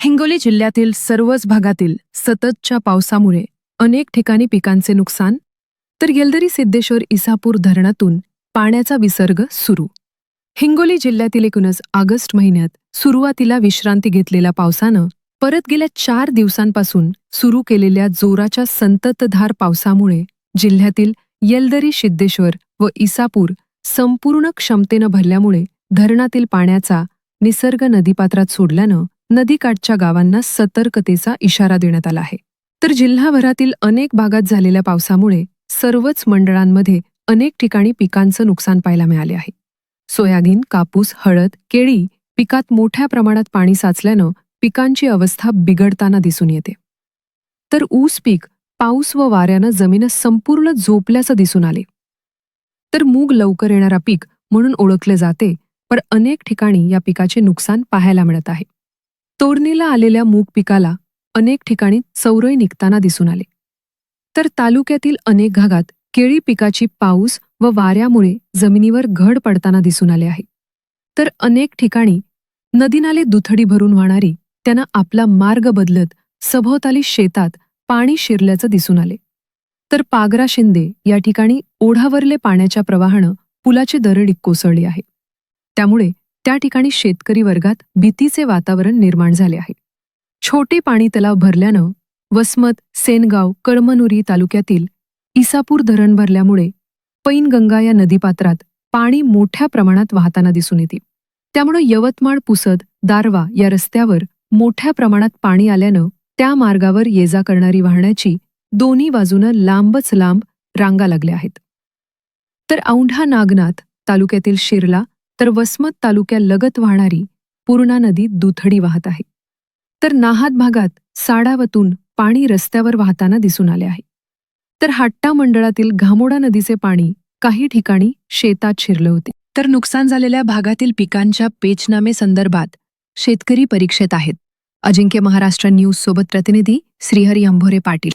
हिंगोली जिल्ह्यातील सर्वच भागातील सततच्या पावसामुळे अनेक ठिकाणी पिकांचे नुकसान तर येलदरी सिद्धेश्वर इसापूर धरणातून पाण्याचा विसर्ग सुरू. हिंगोली जिल्ह्यातील एकूणच ऑगस्ट महिन्यात सुरुवातीला विश्रांती घेतलेल्या पावसानं परत गेल्या चार दिवसांपासून सुरू केलेल्या जोराच्या संततधार पावसामुळे जिल्ह्यातील येलदरी सिद्धेश्वर व इसापूर संपूर्ण क्षमतेनं भरल्यामुळे धरणातील पाण्याचा निसर्ग नदीपात्रात सोडल्यानं नदीकाठच्या गावांना सतर्कतेचा इशारा देण्यात आला आहे. तर जिल्हाभरातील अनेक भागात झालेल्या पावसामुळे सर्वच मंडळांमध्ये अनेक ठिकाणी पिकांचं नुकसान पाहायला मिळाले आहे. सोयाबीन कापूस हळद केळी पिकात मोठ्या प्रमाणात पाणी साचल्यानं पिकांची अवस्था बिघडताना दिसून येते. तर ऊस पीक पाऊस व वाऱ्यानं जमीन संपूर्ण झोपल्याचं दिसून आले. तर मूग लवकर येणारा पीक म्हणून ओळखले जाते पण अनेक ठिकाणी या पिकाचे नुकसान पाहायला मिळत आहे. तोडणीला आलेल्या मूग पिकाला अनेक ठिकाणी चौरई निघताना दिसून आले. तर तालुक्यातील अनेक भागात केळी पिकाची पाऊस व वाऱ्यामुळे जमिनीवर घड पडताना दिसून आले आहे. तर अनेक ठिकाणी नदीनाले दुथडी भरून वाहणारी त्यांना आपला मार्ग बदलत सभोवताली शेतात पाणी शिरल्याचं दिसून आले. तर पागरा शिंदे या ठिकाणी ओढावरले पाण्याच्या प्रवाहानं पुलाची दरडी कोसळली आहे. त्यामुळे त्या ठिकाणी शेतकरी वर्गात भीतीचे वातावरण निर्माण झाले आहे. छोटे पाणी तलाव भरल्यानं वसमत सेनगाव कळमनुरी तालुक्यातील इसापूर धरण भरल्यामुळे पैनगंगा या नदीपात्रात पाणी मोठ्या प्रमाणात वाहताना दिसून येते. त्यामुळे यवतमाळ पुसद दारवा या रस्त्यावर मोठ्या प्रमाणात पाणी आल्यानं त्या मार्गावर ये जा करणारी वाहण्याची दोन्ही बाजूनं लांबच लांब रांगा लागल्या आहेत. तर औंढा नागनाथ तालुक्यातील शिरला तर वसमत तालुक्यालगत वाहणारी पूर्णा नदी दुथडी वाहत आहे. तर नाहात भागात साडावतून पाणी रस्त्यावर वाहताना दिसून आले आहे. तर हाट्टा मंडळातील घामोडा नदीचे पाणी काही ठिकाणी शेतात शिरलं होते. तर नुकसान झालेल्या भागातील पिकांच्या पेचनामे संदर्भात शेतकरी परीक्षेत आहेत. अजिंक्य महाराष्ट्र न्यूज सोबत प्रतिनिधी श्रीहरी अंभोरे पाटील.